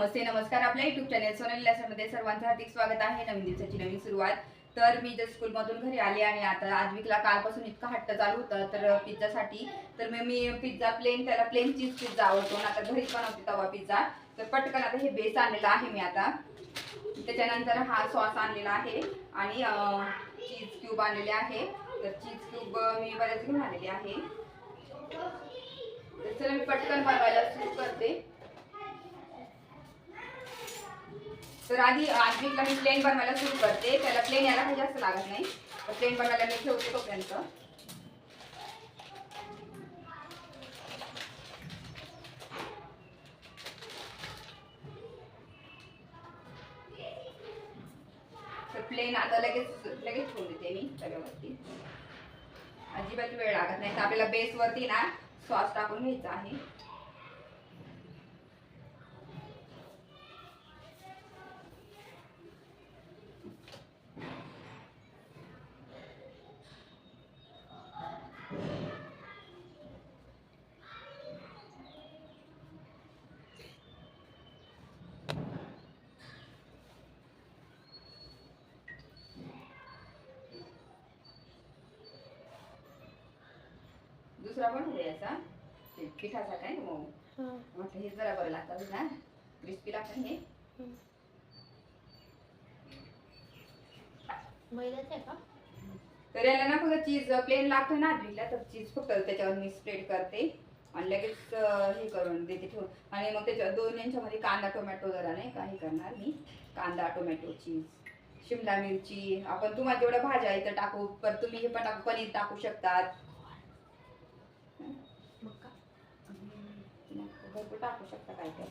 नमस्ते नमस्कार. आपल्या YouTube channel सोनलमध्ये सर्वांचं हार्दिक स्वागत आहे. नवीन दिवसाची नवीन सुरुवात. तर मी जर स्कूलमधून घरी आले आणि आता आजविकला कालपासून इतका हट्ट चालू होता. तर पिझ्झासाठी तर मग मी पिझ्झा प्लेन त्याला प्लेन चीज पिझ्झा आवडतो. ना आता घरीच बनवते तवा पिझ्झा. तर पटकन आता हे बेस आणलेलं आहे मी आता. त्याच्यानंतर हा सॉस आणलेला आहे. आणि चीज क्यूब आणलेले आहे. तर चीज क्यूब मी बरेच घेऊन आलेली आहे. तर चला मी पटकन बनवायला सुरू करते. तर आधी आजवीकला मी प्लेन बनवायला सुरू करते. त्याला प्लेन यायला काही जास्त लागत नाही. तर प्लेन बनवायला मी ठेवते तोपर्यंत. तर प्लेन आता लगेच लगेच ठेवून देते मी त्याच्यावरती अजिबात वेळ लागत नाही. तर आपल्याला बेसवरती ना सॉस टाकून घ्यायचा आहे. दुसरा पण याचा ते पिठाचा काय? ना मग म्हटलं हे जरा बरं लागतं ना. क्रिस्पी लागतं हे. मैद्याचं आहे का? तर याला ना फक्त चीज प्लेन लागतं ना आदलीला तर चीज फक्त त्याच्यावर मी स्प्रेड करते. आणि लगेच हे करून देते ठेवून. आणि मग त्याच्या दोन यांच्यामध्ये कांदा टोमॅटो जरा नाही काही करणार मी. कांदा टोमॅटो चीज शिमला मिरची. आपण तुम्हाला जेवढ्या भाज्या इथं टाकू पर तुम्ही हे पण टाकू पनीर टाकू शकतात मग का मग भरपूर टाकू शकता काय काय.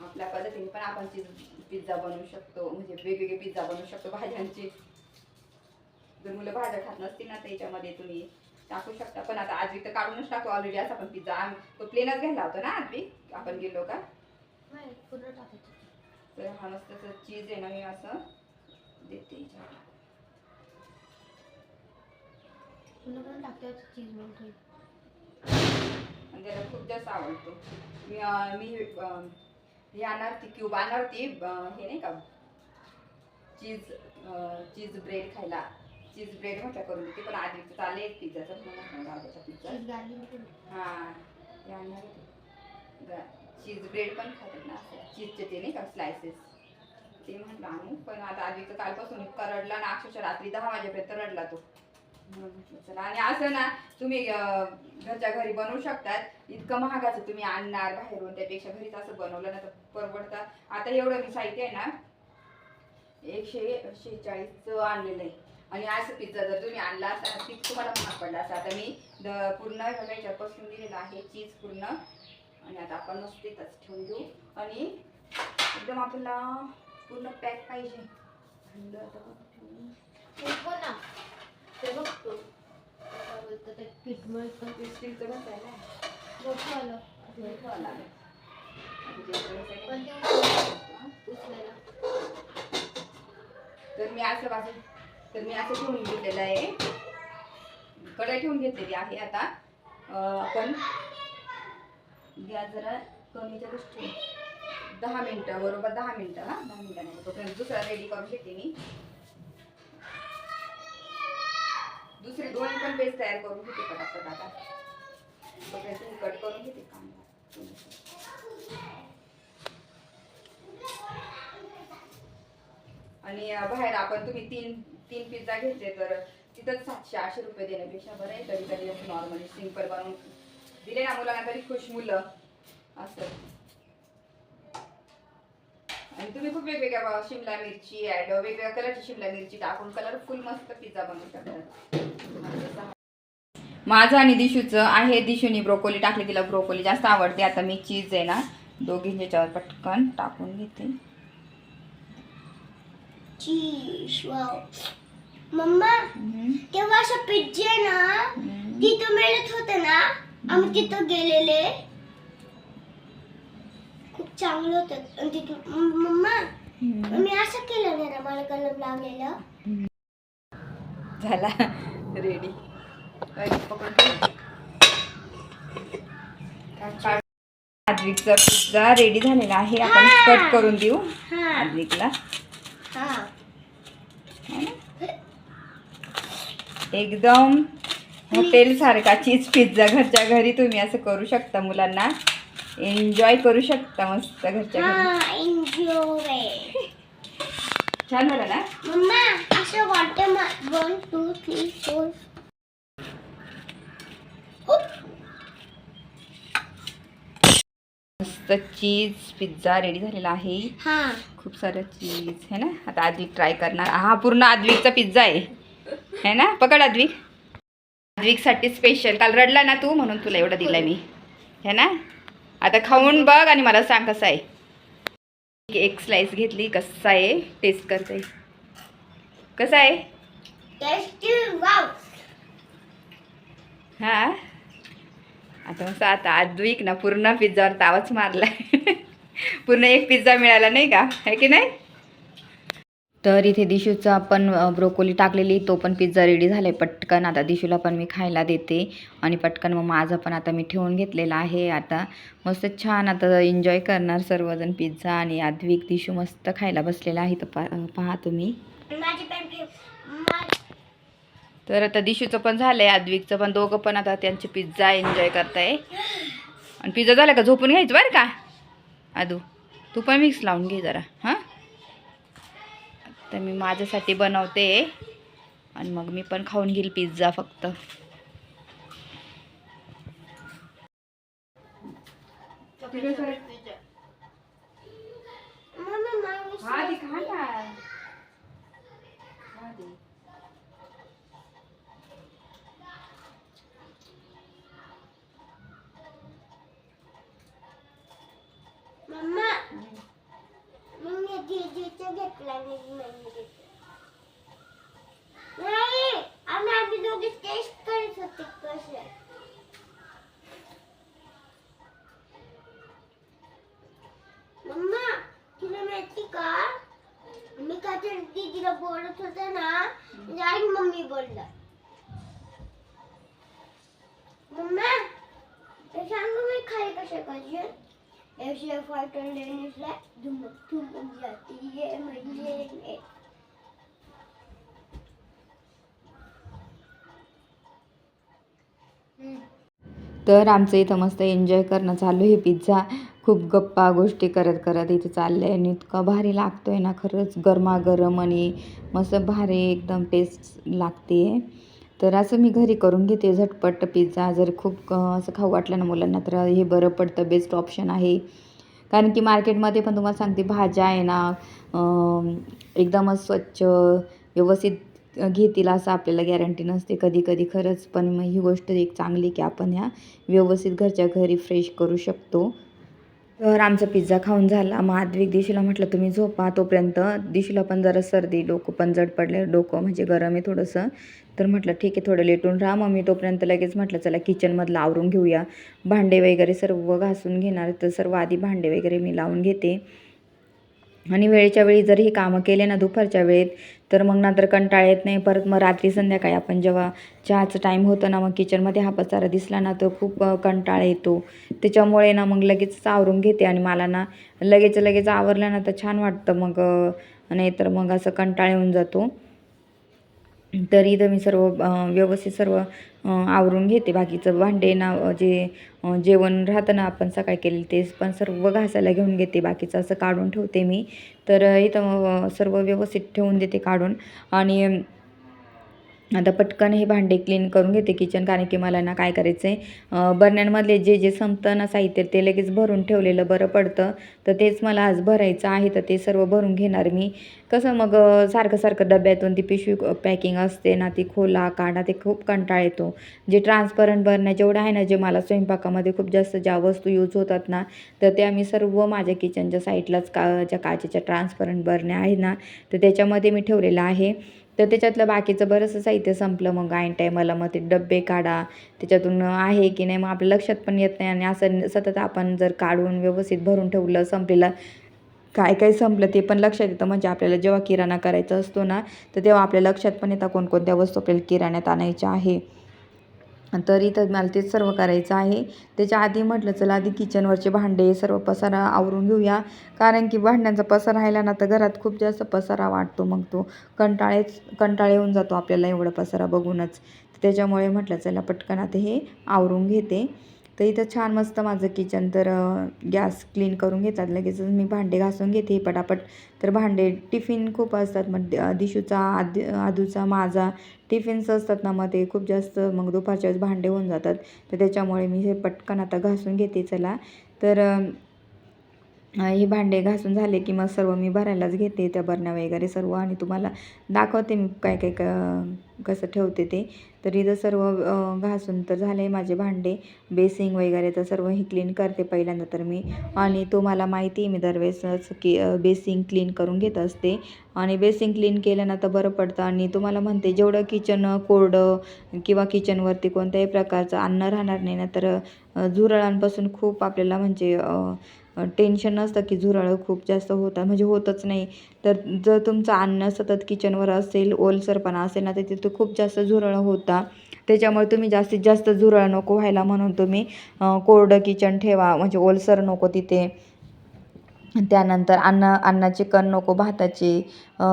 आपल्या पद्धतीने पण आपण चीज पिझ्झा बनवू शकतो म्हणजे वेगवेगळे पिझ्झा बनवू शकतो भाज्यांचे. जर मुलं भाज्या खात नसतील ना तर याच्यामध्ये तुम्ही टाकू शकता. पण आता आजवी तर काढूनच टाकू ऑलरेडी असा पण पिझ्झा तो प्लेनच घ्यायला होता ना आजवी आपण गेलो का? तर हा मस्त चीज आहे ना मी असं देते चीज आणि त्याला खूप जास्त आवडतो. मी मी हे आणणार ती क्यूब आणणार ती हे नाही का? चीज चीज ब्रेड खायला. चीज ब्रेड म्हटलं करून देते पण आधी चालेल पिझ्झाचं पिझ्झा हां आणणार चीज ब्रेड पण खातात ना चीजचे ते नाही का स्लायसेस ते म्हटलं आणू पण आता आधी तर कालपासून इतका रडला ना अक्षरशः रात्री दहा वाजेपर्यंत रडला तो. चला आणि असं ना तुम्ही घरच्या घरी बनवू शकतात. इतकं महागाचं तुम्ही आणणार बाहेरून त्यापेक्षा घरीच असं बनवलं ना तर परवडतं. आता एवढं मी साहित्य आहे ना एकशे शेहेचाळीसचं आणलेलं आहे. आणि असं पिझ्झा जर तुम्ही आणला असता तीच तुम्हाला महाग पडला असता. आता मी द- पूर्ण ह्याच्यापासून दिलेलं आहे चीज पूर्ण. आणि आता आपण मस्त इथंच ठेवून देऊ. आणि एकदम आपल्याला पूर्ण पॅक पाहिजे. थंड आता बघ. हो ठेवून. ते बघतो. काय बोलतं ते पीठ मळतं. ते स्टीलचं बसायला आहे. मोठं आलं. ते थोडंसं पण. ते उचलायला- तर मी असं बाजू तर मी असं ठेवून घेतलेलं आहे. कढई ठेवून घेतलेली आहे आता. आपण गॅस जरा कमीच्या दृष्टीने दहा मिनटं बरोबर दहा मिनटं हा? दहा मिनटाने तोपर्यंत दुसरा रेडी करून घेते मी. दुसरी दोन्ही पण पेस्ट तयार करून घेते पटापट आता. बघायचं कट करून घेते कांदा आणि बाहेर आपण तुम्ही तीन तीन पिझ्झा घेतले तर तिथंच सातशे आठशे रुपये देण्यापेक्षा बरं आहे कधी कधी नॉर्मली सिंपल बनवून. दिले ना मुलांना तरी खुश मुलं. असं. आणि तुम्ही खूप वेगवेगळ्या शिमला मिरची ॲड वेगवेगळ्या कलरची शिमला मिरची टाकून कलरफुल मस्त पिझ्झा बनवू शकतात माझं आणि दिशूचं आहे. दिशूनी ब्रोकोली टाकली. तिला ब्रोकोली जास्त आवडते. आता मी चीज आहे ना दोघींच्या याच्यावर पटकन टाकून घेते. Cheese mumma. तेव्हा असं पिझ्झा ना. तिथं मिळत होते ना आम्ही तिथं गेलेले. खूप चांगलं होतं. तिथून मम्मा. मी असं केलं नाही ना मला कलर लागलेलं झाला. रेडी. आद्विकचा पिझ्झा रेडी झालेला आहे. आपण कट करून देऊ हा. एकदम हॉटेल सारखा चीज पिझ्झा घरच्या घरी तुम्ही असं करू शकता मुलांना. एन्जॉय करू शकता मस्त घरच्या घरी. एन्जॉय छान झालं ना? मम्मा असं वाटतं वन टू थ्री फोर मस्त चीज पिझ्झा रेडी झालेला आहे. हा. खूप सारं चीज है ना? आता आद्विक ट्राय करणार. हा पूर्ण आद्विकचा पिझ्झा आहे. है ना? पकड आद्विक आद्विकसाठी स्पेशल काल रडला ना तू म्हणून तुला एवढा दिला मी. है ना? आता खाऊन बघ आणि मला सांग कसा आहे. एक स्लाइस घेतली कसा आहे? टेस्ट करते. कसा आहे? हा? आता मस्त आता आद्विक ना पूर्ण पिझ्झावर तावाच मारलाय. पूर्ण एक पिझ्झा मिळाला नाही का? आहे की नाही? तर इथे दिशूचा पण ब्रोकोली टाकलेली तो पण पिझ्झा रेडी झालाय. पटकन आता दिशूला पण मी खायला देते. आणि पटकन मग माझा पण आता मी ठेवून घेतलेला आहे आता. मस्त छान आता एन्जॉय करणार सर्वजण पिझ्झा आणि आद्विक दिशू मस्त खायला बसलेला आहे. तर पहा तुम्ही. तर आता दिशूचं पण झालंय आद्विकचं पण. दोघं पण आता त्यांचे पिझ्झा एन्जॉय करताय. आणि पिझ्झा झाला का? झोपून घ्यायचं बरं का? आदू तू पण मिक्स लावून घे जरा. हां? तर मी माझ्यासाठी बनवते. आणि मग मी पण खाऊन घेईल पिझ्झा फक्त. मम्मा घेतला नाही आम्ही आम्ही दोघे टेस्ट करत होते कसे. मम्मा तुला माहिती का? मी काहीतरी दीदीला बोलत होते ना म्हणजे मम्मी बोलला मम्मा ते सांगू मी खाली कशा कशी ऐसे फाटन लेने से जाती है मजे में तर आमचं इथं मस्त एन्जॉय करणं चालू आहे पिझ्झा खूप गप्पा गोष्टी करत करत इथं चाललं आहे आणि इतका भारी लागतो आहे ना खरंच. गरमागरम आणि मस्त भारी एकदम टेस्ट लागते आहे तर असं मी घरी करून घेते झटपट पिझ्झा जर खूप असं खाऊ वाटलं ना मुलांना तर हे बरं पडतं. बेस्ट ऑप्शन आहे. कारण की मार्केटमध्ये पण तुम्हाला सांगते भाज्या आहे ना एकदमच स्वच्छ व्यवस्थित घेतील असं आपल्याला गॅरंटी नसते. कधी कधी खरंच पण मग ही गोष्ट एक चांगली की आपण ह्या व्यवस्थित घरच्या घरी फ्रेश करू शकतो. तर आमचा पिझ्झा खाऊन झाला. मग आद्विक दिशीला म्हटलं तुम्ही झोपा तोपर्यंत दिशीला पण जरा सर्दी डोकं पण जड पडलं डोकं म्हणजे गरम आहे थोडंसं. तर म्हटलं ठीक आहे थोडं लेटून राहा मग मी तोपर्यंत लगेच म्हटलं चला किचनमधलं आवरून घेऊया. भांडे वगैरे सर्व घासून घेणार तर सर्व आधी भांडे वगैरे मी लावून घेते. आणि वेळेच्या वेळी जर ही कामं केले ना दुपारच्या वेळेत तर मग नंतर कंटाळा येत नाही. परत मग रात्री संध्याकाळी आपण जेव्हा चहाचं टाईम होतं ना मग किचनमध्ये हा पसारा दिसला ना तर खूप कंटाळा येतो. त्याच्यामुळे ना मग लगेच आवरून घेते आणि मला ना लगेच लगेच आवरलं ना तर छान वाटतं मग नाहीतर मग असं कंटाळा येऊन जातो. तर इथं मी सर्व व्यवस्थित सर्व आवरून घेते. बाकीचं भांडे ना जे जेवण राहतं ना आपण सकाळी केलेलं ते पण सर्व घासायला घेऊन घेते. बाकीचं असं काढून ठेवते मी. तर इथं सर्व व्यवस्थित ठेवून देते काढून. आणि आता पटकन हे भांडे क्लीन करून घेते किचन कारण की मला ना काय करायचं आहे बरण्यांमधले जे जे संपतं ना साहित्य ते लगेच भरून ठेवलेलं बरं पडतं. तर तेच मला आज भरायचं आहे तर ते सर्व भरून घेणार मी. कसं मग सारखं सारखं डब्यातून ती पिशवी पॅकिंग असते ना ती खोला काढा ते खूप कंटाळा येतो. जे ट्रान्सपरंट बरण्या जेवढं आहे ना जे मला स्वयंपाकामध्ये खूप जास्त ज्या वस्तू यूज होतात ना तर त्या मी सर्व माझ्या किचनच्या साईडलाच का ज्या काचेच्या ट्रान्सपरंट बरण्या आहेत ना तर त्याच्यामध्ये मी ठेवलेलं आहे. तर त्याच्यातलं बाकीचं बरंचसं साहित्य संपलं मग ऐन टायमाला मग ते डब्बे काढा. त्याच्यातून आहे की नाही मग आपल्या लक्षात पण येत नाही आणि असं सतत आपण जर काढून व्यवस्थित भरून ठेवलं संपलेलं काय काय संपलं ते पण लक्षात येतं. म्हणजे आपल्याला जेव्हा किराणा करायचा असतो ना तर तेव्हा आपल्या लक्षात पण येतं कोणकोणत्या वस्तू आपल्याला किराण्यात आणायच्या आहे. तर इथं मला ते सर्व करायचं आहे. त्याच्या आधी म्हटलं चला आधी किचनवरचे भांडे सर्व पसारा आवरून घेऊया. कारण की भांड्यांचा पसारा राहिला ना तर घरात खूप जास्त पसारा वाटतो मग तो. कंटाळेच कंटाळे येऊन जातो आपल्याला एवढा पसारा बघूनच. त्याच्यामुळे म्हटलं चला पटकन आता हे आवरून घेते. तर इथं छान मस्त माझं किचन तर गॅस क्लीन करून घेतात. लगेचच मी भांडे घासून घेते पटापट. तर भांडे टिफिन खूप असतात. मग दिशूचा आद आदूचा माझा टिफिन्स असतात ना मग ते खूप जास्त मग दुपारच्या वेळेस भांडे होऊन जातात. तर त्याच्यामुळे मी हे पटकन आता घासून घेते. चला. तर हे भांडे घासून झाले की मग सर्व मी भरायलाच घेते त्या बरण्या वगैरे सर्व आणि तुम्हाला दाखवते मी काय काय क कसं ठेवते ते. तर इथं सर्व घासून तर झाले माझे भांडे. बेसिंग वगैरे तर सर्व ही क्लीन करते पहिल्यांदा तर मी. आणि तुम्हाला माहिती आहे मी दरवेळेसच की बेसिंग क्लीन करून घेत असते. आणि बेसिंग क्लीन केलं ना तर बरं पडतं. आणि तुम्हाला म्हणते जेवढं किचन कोरडं किंवा किचनवरती कोणत्याही प्रकारचं अन्न राहणार नाही ना तर झुरळांपासून खूप आपल्याला म्हणजे टेन्शन नसतं की झुरळं खूप जास्त होतात. म्हणजे होतच नाही. तर जर तुमचं अन्न सतत किचनवर असेल ओलसरपणा असेल ना तर तिथं खूप जास्त झुरळं होता त्याच्यामुळे तुम्ही जास्तीत जास्त झुरळ नको व्हायला म्हणून तुम्ही कोरडं किचन ठेवा. म्हणजे ओलसर नको तिथे. त्यानंतर अन्न अन्नाचे कण नको भाताचे.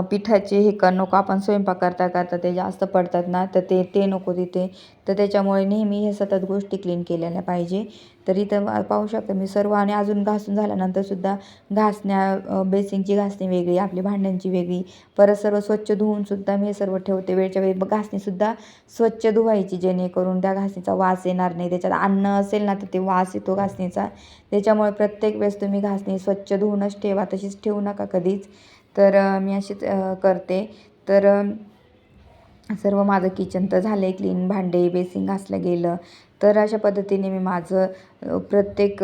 पिठाचे हे का नको आपण स्वयंपाक करता करता ते जास्त पडतात ना तर ते ते नको तिथे. तर त्याच्यामुळे नेहमी हे सतत गोष्टी क्लीन केलेल्या पाहिजे. तर इथं पाहू शकता मी सर्व आणि अजून घासून झाल्यानंतरसुद्धा घासण्या बेसिंगची बेसिनची घासणी वेगळी आपली भांड्यांची वेगळी. परत सर्व स्वच्छ धुवूनसुद्धा मी हे सर्व ठेवते. वेळच्या वेळी घासणीसुद्धा स्वच्छ धुवायची जेणेकरून त्या घासणीचा वास येणार नाही. त्याच्यात अन्न असेल ना तर ते वास येतो घासणीचा. त्याच्यामुळे प्रत्येक वेळेस तुम्ही घासणी स्वच्छ धुवूनच ठेवा तशीच ठेवू नका कधीच. तर मी अशीच करते. तर सर्व माझं किचन तर झालं आहे क्लीन भांडे बेसिन घासलं गेलं. तर अशा पद्धतीने मी माझं प्रत्येक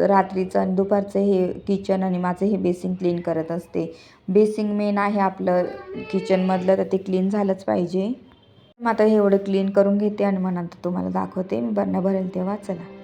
रात्रीचं आणि दुपारचं हे किचन आणि माझं हे बेसिंग क्लीन करत असते. बेसिंग मेन आहे आपलं किचनमधलं तर ते क्लीन झालंच पाहिजे. मग आता हे एवढं क्लीन करून घेते आणि मग नंतर तुम्हाला दाखवते. मी बरणं भरेल तेव्हा. चला.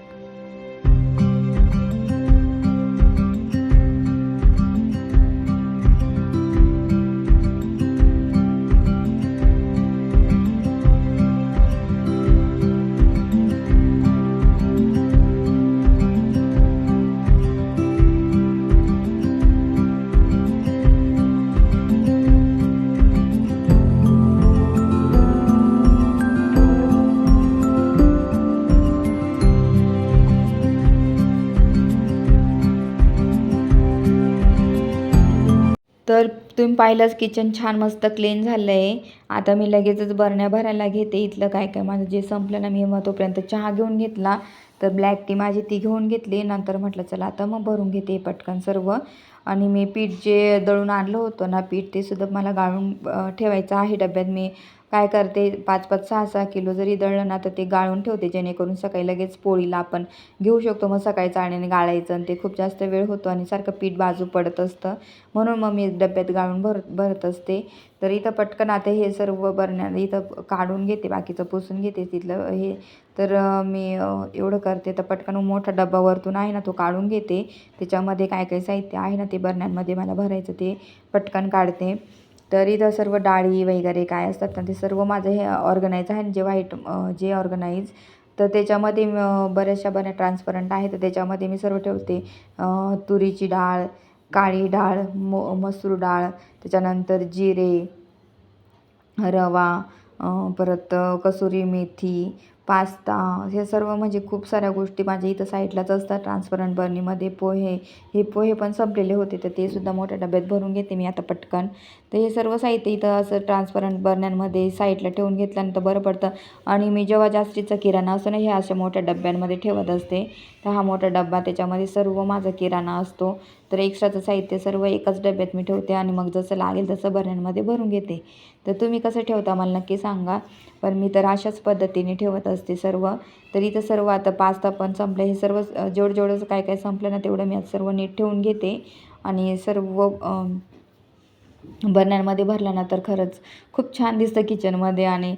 तर तुम्ही पाहिलंच किचन छान मस्त क्लीन झालं आहे आता मी लगेचच बरण्या भरायला घेते. इथलं काय काय माझं जे संपलं ना मी मग तोपर्यंत चहा घेऊन घेतला. तर ब्लॅक टी माझी ती घेऊन घेतली. नंतर म्हटलं चला आता मग भरून घेते पटकन सर्व. आणि मी पीठ जे दळून आणलं होतं ना पीठ ते सुद्धा मला गाळून ठेवायचं आहे डब्यात. मी काय करते? पाच पाच सहा सहा किलो जरी दळलं ना तर ते गाळून ठेवते जेणेकरून सकाळी लगेच पोळीला आपण घेऊ शकतो. मग सकाळी चाण्याने गाळायचं आणि ते खूप जास्त वेळ होतो आणि सारखं पीठ बाजू पडत असतं. म्हणून मग मी डब्यात गाळून भर भरत असते. तर इथं पटकन आता हे सर्व बरण्या इथं काढून घेते बाकीचं पुसून घेते तिथलं हे. तर मी एवढं करते. तर पटकन मोठा डब्बा वरतून आहे ना तो काढून घेते. त्याच्यामध्ये काय काय साहित्य आहे ना ते बरण्यांमध्ये मला भरायचं ते पटकन काढते. तर इथं सर्व डाळी वगैरे काय असतात ना ते सर्व माझं हे ऑर्गनाईज आहे. जे व्हाईट जे ऑर्गनाईज तर त्याच्यामध्ये बऱ्याचशा बऱ्या ट्रान्सपरंट आहे. तर त्याच्यामध्ये मी सर्व ठेवते. तुरीची डाळ काळी डाळ म मसूर डाळ त्याच्यानंतर जिरे रवा परत कसुरी मेथी पास्ता हे सर्व म्हणजे खूप साऱ्या गोष्टी माझ्या इथं साईडलाच असतात. ट्रान्सपरंट बर्नीमध्ये पोहे हे पोहे पण संपलेले होते. तर ते सुद्धा मोठ्या डब्यात भरून घेते मी आता पटकन. तर हे सर्व साहित्य इथं असं ट्रान्सपरंट बरण्यांमध्ये साईडला ठेवून घेतल्यानंतर बरं पडतं. आणि मी जेव्हा जास्तीचा किराणा असतो ना हे अशा मोठ्या डब्यांमध्ये ठेवत असते. तर हा मोठा डब्बा त्याच्यामध्ये सर्व माझा किराणा असतो. तर एक्स्ट्राचं साहित्य सर्व एकाच डब्यात मी ठेवते आणि मग जसं लागेल तसं बरण्यांमध्ये भरून घेते. तर तुम्ही कसं ठेवता मला नक्की सांगा. पण मी तर अशाच पद्धतीने ठेवत असते सर्व. तर इथं सर्व आता पास्ता पण संपलं हे सर्व जेवढं जेवढं काय काय संपलं ना तेवढं मी आता सर्व नीट ठेवून घेते. आणि सर्व बर्नरमध्ये भरला ना तर खरंच खूप छान दिसतं किचनमध्ये आणि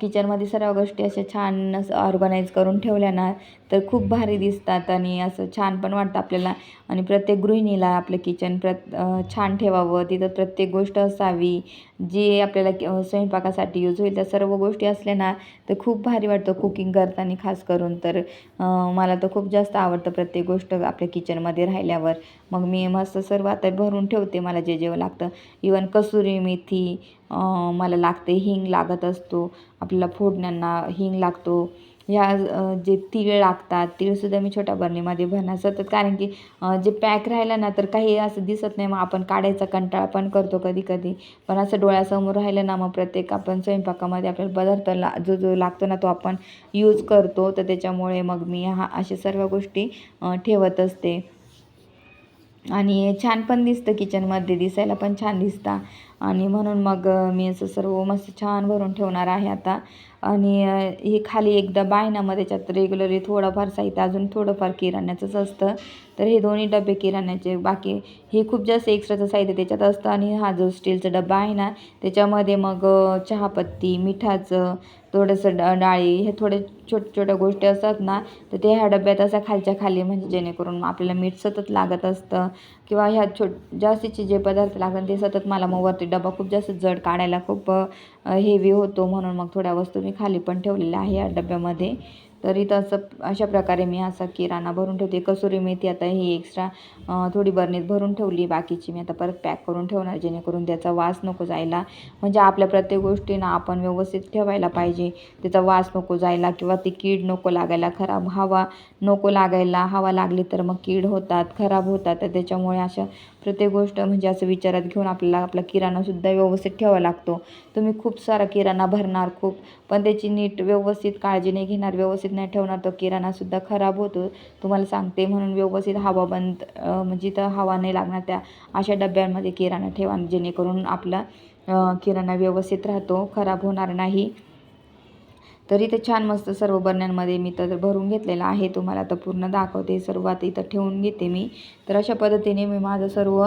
किचनमध्ये सर्व गोष्टी अशा छान असं ऑर्गनाईज करून ठेवल्या ना तर खूप भारी दिसतात आणि असं छान पण वाटतं आपल्याला. आणि प्रत्येक गृहिणीला आपलं किचन प्र छान ठेवावं तिथं प्रत्येक गोष्ट असावी जे आपल्याला स्वयंपाकासाठी यूज होईल त्या सर्व गोष्टी असल्या ना तर खूप भारी वाटतं कुकिंग करताना खास करून. तर मला तर खूप जास्त आवडतं प्रत्येक गोष्ट आपल्या किचनमध्ये राहिल्यावर. मग मी मस्त सर्व आता भरून ठेवते मला जे जेवं लागतं. इवन कसुरी मेथी मला लागते हिंग लागत असतो. आपल्याला फोडण्यांना हिंग लागतो. ह्या जे तीळ लागतात तीळसुद्धा मी छोट्या बरणीमध्ये भरणार सतत कारण की जे पॅक राहिलं ना तर काही असं दिसत नाही. मग आपण काढायचा कंटाळा पण करतो कधी कधी पण असं डोळ्यासमोर राहिलं ना मग प्रत्येक आपण स्वयंपाकामध्ये आपल्याला पदार्थ ला जो जो लागतो ना तो आपण यूज करतो. तर त्याच्यामुळे मग मी हा अशा सर्व गोष्टी ठेवत असते. आणि छान पण दिसतं किचनमध्ये दिसायला पण छान दिसतं. आणि म्हणून मग मी असं सर्व मस्त छान भरून ठेवणार आहे आता. आणि हे खाली एक डबा आहे ना मग त्याच्यात रेग्युलरली थोडंफार साहित्य अजून थोडंफार किराण्याचंच असतं. तर हे दोन्ही डबे किराण्याचे बाकी हे खूप जास्त एक्स्ट्राचं साहित्य त्याच्यात असतं. आणि हा जो स्टीलचा डबा आहे ना त्याच्यामध्ये मग चहापत्ती मिठाचं थोडंसं ड डाळी हे थोडे छोट्या छोट्या गोष्टी असतात ना तर ते ह्या डब्यात असं खालच्या खाली म्हणजे जेणेकरून आपल्याला मीठ सतत लागत असतं किंवा ह्या छोट जास्तीचे जे पदार्थ लागतात ते सतत मला मग वरती डबा खूप जास्त जड काढायला खूप हेवी होतो म्हणून मग थोड्या वस्तू मी खाली पण ठेवलेल्या आहे या डब्यामध्ये. तरी तसं अशा प्रकारे मी असा किराणा भरून ठेवते. कसुरी मेथी आता ही एक्स्ट्रा थोडी बरणीत भरून ठेवली. बाकीची मी आता परत पॅक करून ठेवणार जेणेकरून त्याचा वास नको जायला. म्हणजे आपल्या प्रत्येक गोष्टींना आपण व्यवस्थित ठेवायला पाहिजे. त्याचा वास नको जायला किंवा ती कीड नको लागायला. खराब हवा नको लागायला हवा लागली तर मग कीड होतात खराब होतात. तर त्याच्यामुळे अशा प्रत्येक गोष्ट म्हणजे असं विचारात घेऊन आपल्याला आपला किराणासुद्धा व्यवस्थित ठेवावा लागतो. तुम्ही खूप सारा किराणा भरणार खूप पण त्याची नीट व्यवस्थित काळजी नाही घेणार व्यवस्थित नाही ठेवणार तो किराणासुद्धा खराब होतो. तुम्हाला सांगते म्हणून व्यवस्थित हवा बंद म्हणजे तर हवा नाही लागणार त्या अशा डब्यांमध्ये किराणा ठेवा जेणेकरून आपला किराणा व्यवस्थित राहतो खराब होणार नाही. तर इथं छान मस्त सर्व बरण्यांमध्ये मी तर भरून घेतलेलं आहे. तुम्हाला तर पूर्ण दाखवते. सर्वात इथं ठेवून घेते मी. तर अशा पद्धतीने मी माझं सर्व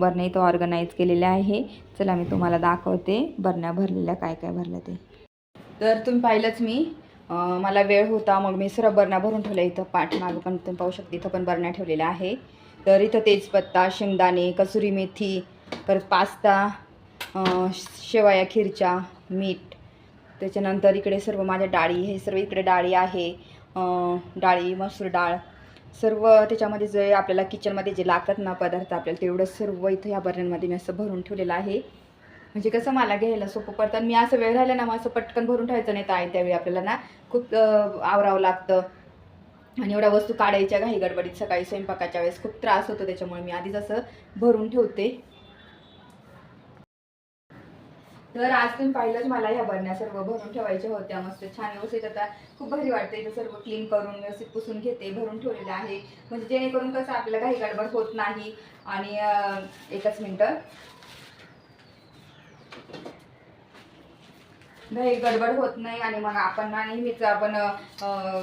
बरण्या इथं ऑर्गनाईज केलेले आहे. चला मी तुम्हाला दाखवते बरण्या भरलेल्या काय काय भरल्या ते. तर तुम्ही पाहिलंच मी. मला वेळ होता मग मी सर्व बरण्या भरून ठेवल्या. इथं पाठीमागं पण तुम्ही पाहू शकते इथं पण बरण्या ठेवलेल्या आहे. तर इथं तेजपत्ता शेंगदाणे कसुरी मेथी परत पास्ता अं, शेवया खिरच्या मीठ त्याच्यानंतर इकडे सर्व माझ्या डाळी हे सर्व इकडे डाळी आहे डाळी मसूर डाळ सर्व त्याच्यामध्ये जे आपल्याला किचनमध्ये जे लागतात ना पदार्थ आपल्याला तेवढं सर्व इथं ह्या बरण्यांमध्ये मी असं भरून ठेवलेलं आहे. म्हणजे कसं मला घ्यायला सोपं पडतं मी असं वेळ राहिला ना मग असं पटकन भरून ठेवायचं नाही आहे त्यावेळी आपल्याला ना खूप आवरावं लागतं. आणि एवढ्या वस्तू काढायच्या घाई गडबडीत सकाळी स्वयंपाकाच्या वेळेस खूप त्रास होतो त्याच्यामुळे मी आधीच असं भरून ठेवते. तर आज तुम्ही पाहिलंच मला ह्या बरण्या सर्व भरून ठेवायच्या होत्या. मस्त छान व्यवस्थित आता खूप भारी वाटतं इथं सर्व क्लीन करून व्यवस्थित पुसून घेते भरून ठेवलेलं आहे. म्हणजे जेणेकरून कसं आपल्याला घाई गडबड होत नाही. आणि एकच मिनटं. घाई गडबड होत नाही आणि मग आपण ना नेहमीच आपण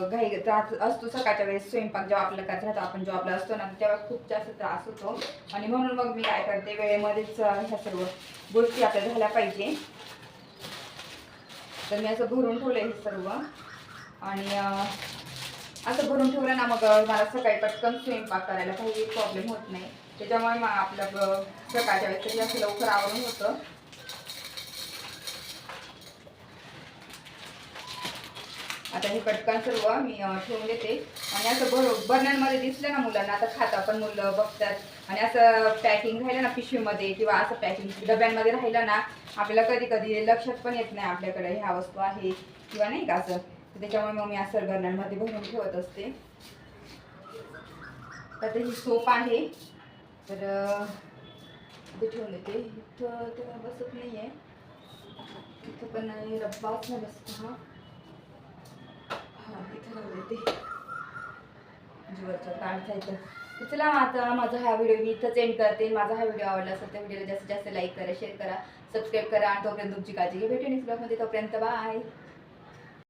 घाई त्रास असतो सकाळच्या वेळेस स्वयंपाक जेव्हा आपल्याला काय राहतो आपण जॉबला असतो ना तेव्हा खूप जास्त त्रास होतो. आणि म्हणून मग मी काय करते वेळेमध्येच ह्या सर्व गोष्टी आपल्या झाल्या पाहिजे. तर मी असं भरून ठेवलं हे सर्व. आणि असं भरून ठेवलं ना मग मला सकाळी पटकन स्वयंपाक करायला काही प्रॉब्लेम होत नाही. त्याच्यामुळे मग आपलं सकाळच्या वेळेस तरी असं लवकर आवरून होतं. आता हे पटकन सर्व मी ठेवून देते. आणि असं भर बरण्यांमध्ये दिसलं ना मुलांना आता खाता पण मुलं बघतात. आणि असं पॅकिंग राहिलं ना पिशवीमध्ये किंवा असं पॅकिंग डब्यांमध्ये राहिलं ना आपल्याला कधी कधी लक्षात पण येत नाही आपल्याकडे ह्या वस्तू आहे किंवा नाही का असं. त्याच्यामुळे मग मी असं बरण्यांमध्ये भरून ठेवत असते. आता ही सोप आहे. तर इथे ठेवून देते. इथं तेव्हा बसत नाही आहे इथं पण रब्बाच नाही बसतो हा. हा इथं राहू देते काढता येतं चला आता माझा हा व्हिडिओ मी इथंच एंड करते. माझा हा व्हिडिओ आवडला असेल तर व्हिडिओला जास्तीत जास्त लाईक करा शेअर करा. सबस्क्राईब करा आणि तोपर्यंत तुमची काळजी घ्या. भेटेल नेक्स्ट ब्लॉगमध्ये तोपर्यंत बाय